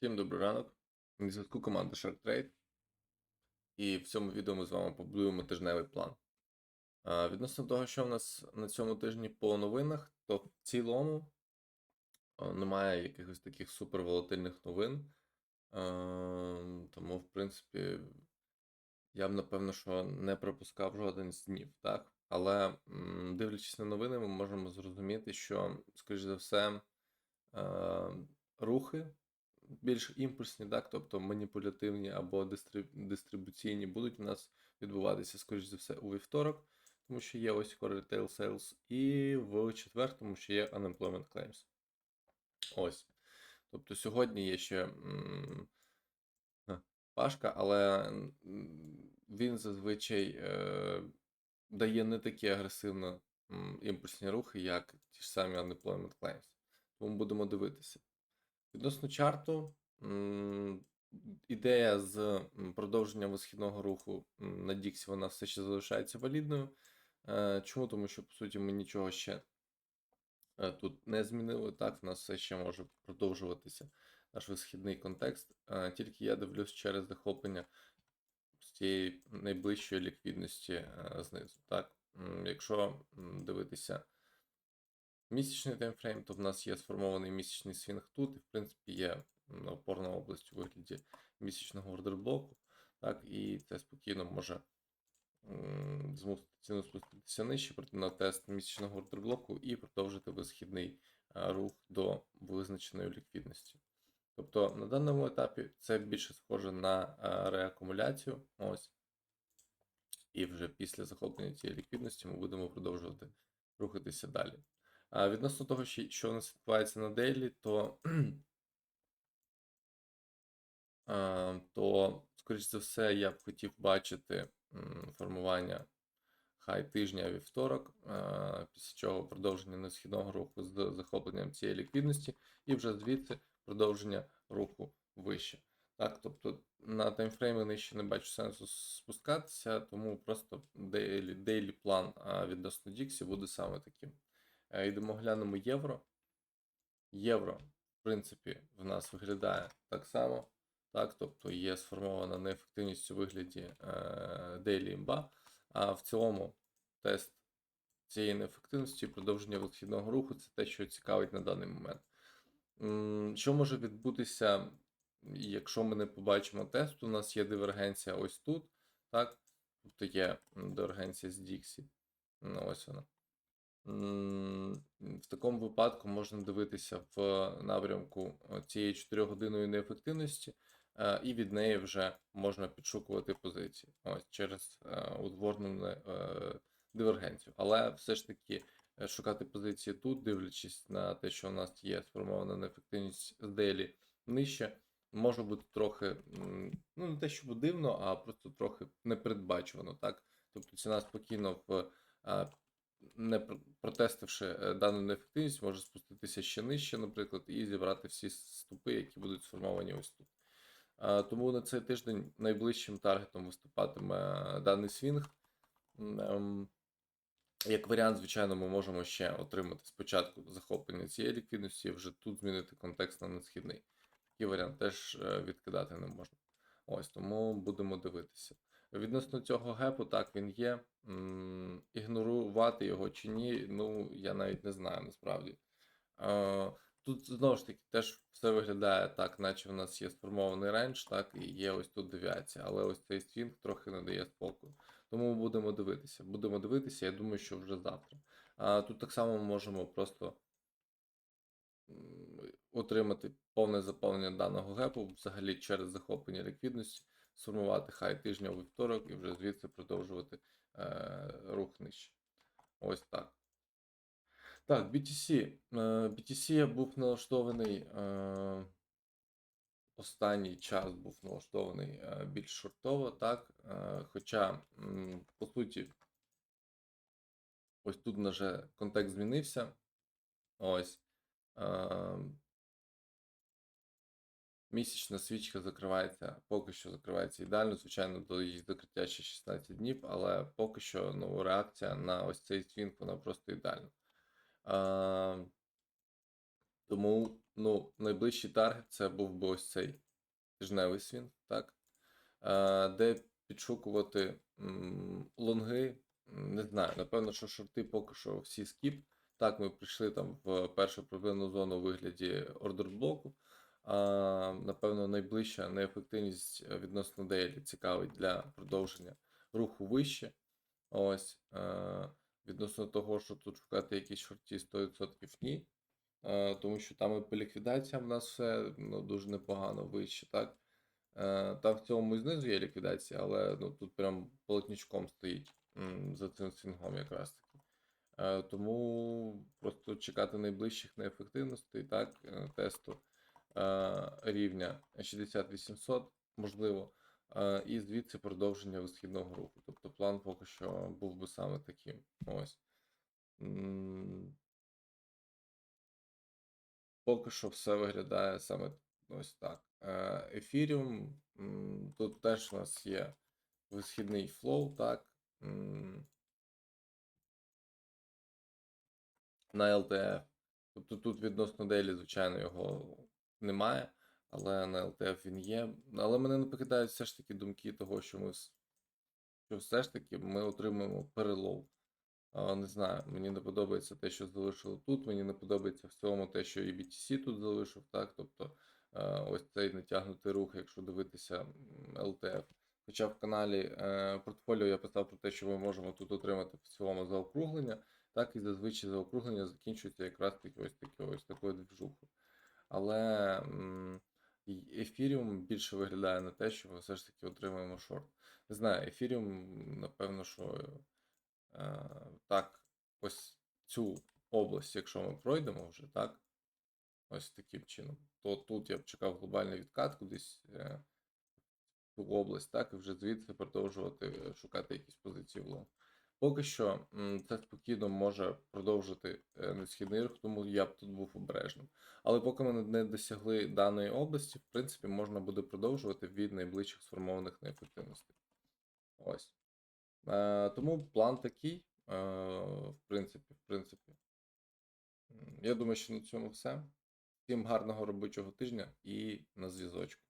Всім добрий ранок. На зв'язку команда Shark Trade. І в цьому відео ми з вами побудуємо тижневий план. А, Відносно того, що в нас на цьому тижні по новинах, то в цілому немає якихось таких суперволатильних новин. А, Тому, в принципі, я б напевно, що не пропускав жоден з днів, так? Але дивлячись на новини, ми можемо зрозуміти, що, скоріш за все, рухи більш імпульсні, так, тобто маніпулятивні або дистриб... дистрибуційні будуть у нас відбуватися, скоріш за все, у вівторок, тому що є ось core retail sales, і в четвер, тому що є unemployment claims. Ось. Тобто сьогодні є ще м, Пашка, але він зазвичай е, дає не такі агресивно імпульсні рухи, як ті ж самі unemployment claims. Тому будемо дивитися. Відносно чарту, ідея з продовження висхідного руху на Діксі вона все ще залишається валідною. Е, Чому? Тому що, по суті, ми нічого ще е, тут не змінили. Так, в нас все ще може продовжуватися наш висхідний контекст. Е, Тільки я дивлюсь через захоплення з цієї найближчої ліквідності знизу. Так, якщо дивитися місячний таймфрейм, то в нас є сформований місячний свінг тут, і в принципі є опорна область у вигляді місячного ордерблоку. Так, і це спокійно може змусити ціну спуститися нижче, проти на тест місячного ордерблоку і продовжити висхідний е, рух до визначеної ліквідності. Тобто на даному етапі це більше схоже на е, реакумуляцію. Ось. І вже після захоплення цієї ліквідності ми будемо продовжувати рухатися далі. А відносно того, що у нас відбувається на дейлі, то, то, скоріш за все, я б хотів бачити формування хай тижня вівторок, після чого продовження несхідного руху з захопленням цієї ліквідності, і вже звідси продовження руху вище. Так, тобто на таймфрейми нижче не бачу сенсу спускатися, тому просто дейлі план відносно Діксі буде саме таким. Е, Йдемо глянемо євро. Євро, в принципі, в нас виглядає так само. Так, тобто є сформована неефективність у вигляді е, Daily імба. А в цілому тест цієї неефективності, і продовження висхідного руху це те, що цікавить на даний момент. Що може відбутися, якщо ми не побачимо тест? У нас є дивергенція ось тут. Так? Тобто є дивергенція з Діксі. Ну, ось вона. В такому випадку можна дивитися в напрямку е, цієї 4-годинної неефективності, е, і від неї вже можна підшукувати позиції ось через е, утворену е, дивергенцію. Але все ж таки е, шукати позиції тут, дивлячись на те, що у нас є сформована неефективність з делі нижче, може бути трохи, ну не те, щоб дивно, а просто трохи непередбачувано. Так? Тобто ціна спокійно в е, не протестивши е, дану неефективність, може спуститися ще нижче, наприклад, і зібрати всі ступи, які будуть сформовані ось тут. Тому на цей тиждень найближчим таргетом виступатиме е, даний свінг. Ем, Як варіант, звичайно, ми можемо ще отримати спочатку захоплення цієї ліквідності, і вже тут змінити контекст на несхідний. Такий варіант теж е, відкидати не можна. Ось тому будемо дивитися. Відносно цього гепу, так він є. Ігнорувати його чи ні, ну я навіть не знаю насправді. Е, Тут знову ж таки теж все виглядає так, наче в нас є сформований рендж, так, і є ось тут девіація, але ось цей свінг трохи не дає спокою. Тому будемо дивитися. Будемо дивитися, я думаю, що вже завтра. А тут так само ми можемо просто отримати повне заповнення даного гепу взагалі через захоплення ліквідності, сформувати хай тижня у вівторок і вже звідси продовжувати е, рух нижче. Ось так. Так, BTC. Е, BTC я був налаштований. Е, останній час був налаштований е, більш шортово, так. Е, хоча, по суті, ось тут вже контекст змінився. Ось. Місячна свічка закривається, поки що закривається ідеально, звичайно, до її закриття ще 16 днів, але поки що ну, реакція на ось цей свінг, вона просто ідеальна. Е, Тому, ну, найближчий таргет це був би ось цей тижневий свін, так? Е, Де підшукувати лонги, не знаю. Напевно, що шорти поки що всі скіп. Так, ми прийшли там в першу проблемну зону у вигляді ордерблоку. Напевно, найближча неефективність е, відносно дейлі цікавить для продовження руху вище. Ось. Е, відносно того, що тут шукати якісь шорті 100% ні. Е, тому що там і по ліквідаціям в нас все ну, дуже непогано вище, так? Там в цьому і знизу є ліквідація, але ну, тут прям полотничком стоїть за цим свінгом якраз таки. Тому просто чекати найближчих неефективностей, так, тесту рівня 6800, можливо, е, і звідси продовження висхідного руху. Тобто план поки що був би саме таким. Ось. Поки що все виглядає саме ось так. Е, Ефіріум, тут теж у нас є висхідний флоу, так. На LTF. Тобто тут відносно Дейлі, звичайно, його немає, але на LTF він є. Але мене не покидають все ж таки думки того, що ми що все ж таки ми отримуємо перелов. Не знаю, мені не подобається те, що залишили тут. Мені не подобається в цьому те, що і BTC тут залишив, так. Тобто е, ось цей натягнутий рух, якщо дивитися LTF. Хоча в каналі е, портфоліо я писав про те, що ми можемо тут отримати в цілому заокруглення, так і зазвичай заокруглення закінчується якраз таки ось таки ось такою движухою. Але ефіріум більше виглядає на те, що ми все ж таки отримаємо шорт. Не знаю, ефіріум, напевно, що е, так, ось цю область, якщо ми пройдемо вже, так, ось таким чином, то тут я б чекав глобальний відкат кудись е, в область, так, і вже звідси продовжувати е, шукати якісь позиції в лонг. Поки що це спокійно може продовжити е, несхідний рух, тому я б тут був обережним. Але поки ми не досягли даної області, в принципі, можна буде продовжувати від найближчих сформованих неефективностей. Ось. Е, тому план такий, е, в принципі, в принципі. Я думаю, що на цьому все. Всім гарного робочого тижня і на зв'язочку.